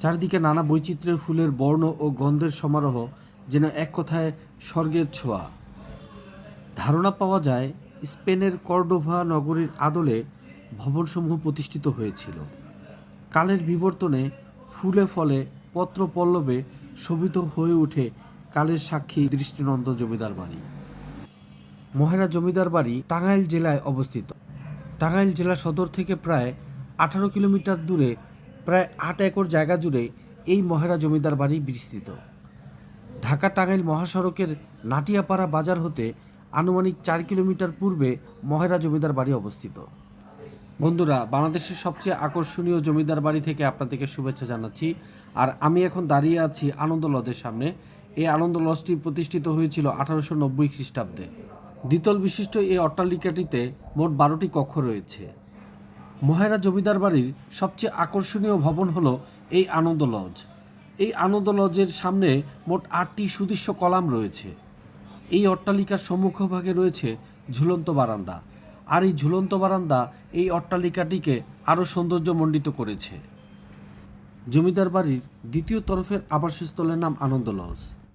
চারদিকে নানা বৈচিত্র্যের ফুলের বর্ণ ও গন্ধের সমারোহ, যেন এক কথায় স্বর্গের ছোঁয়া। ধারণা পাওয়া যায়, স্পেনের কর্ডোভা নগরীর আদলে ভবনসমূহ প্রতিষ্ঠিত হয়েছিল। কালের বিবর্তনে ফুলে ফলে পত্র পল্লবে শোভিত হয়ে ওঠে কালের সাক্ষী দৃষ্টিনন্দ জমিদার বাড়ি। মহেরা জমিদার বাড়ি টাঙ্গাইল জেলায় অবস্থিত। টাঙ্গাইল জেলা সদর থেকে প্রায় আঠারো কিলোমিটার দূরে প্রায় আট একর জায়গা জুড়ে এই মহেরা জমিদার বাড়ি বিস্তৃত। ঢাকা টাঙ্গাইল মহাসড়কের নাটিয়াপাড়া বাজার হতে আনুমানিক চার কিলোমিটার পূর্বে মহেরা জমিদার বাড়ি অবস্থিত। বন্ধুরা, বাংলাদেশের সবচেয়ে আকর্ষণীয় জমিদার বাড়ি থেকে আপনাদেরকে শুভেচ্ছা জানাচ্ছি। আর আমি এখন দাঁড়িয়ে আছি আনন্দ লজের সামনে। এই আনন্দ লজটি প্রতিষ্ঠিত হয়েছিল আঠারোশো নব্বই খ্রিস্টাব্দে। দ্বিতল বিশিষ্ট এই অট্টালিকাটিতে মোট বারোটি কক্ষ রয়েছে। মহেরা জমিদার বাড়ির সবচেয়ে আকর্ষণীয় ভবন হলো এই আনন্দ লজ। এই আনন্দ লজের সামনে মোট আটটি সুদৃশ্য কলাম রয়েছে। এই অট্টালিকার সম্মুখভাগে রয়েছে ঝুলন্ত বারান্দা। আর এই ঝুলন্ত বারান্দা এই অট্টালিকাটিকে আরও সৌন্দর্যমণ্ডিত করেছে। জমিদার বাড়ির দ্বিতীয় তরফের আবাসস্থলের নাম আনন্দ লজ।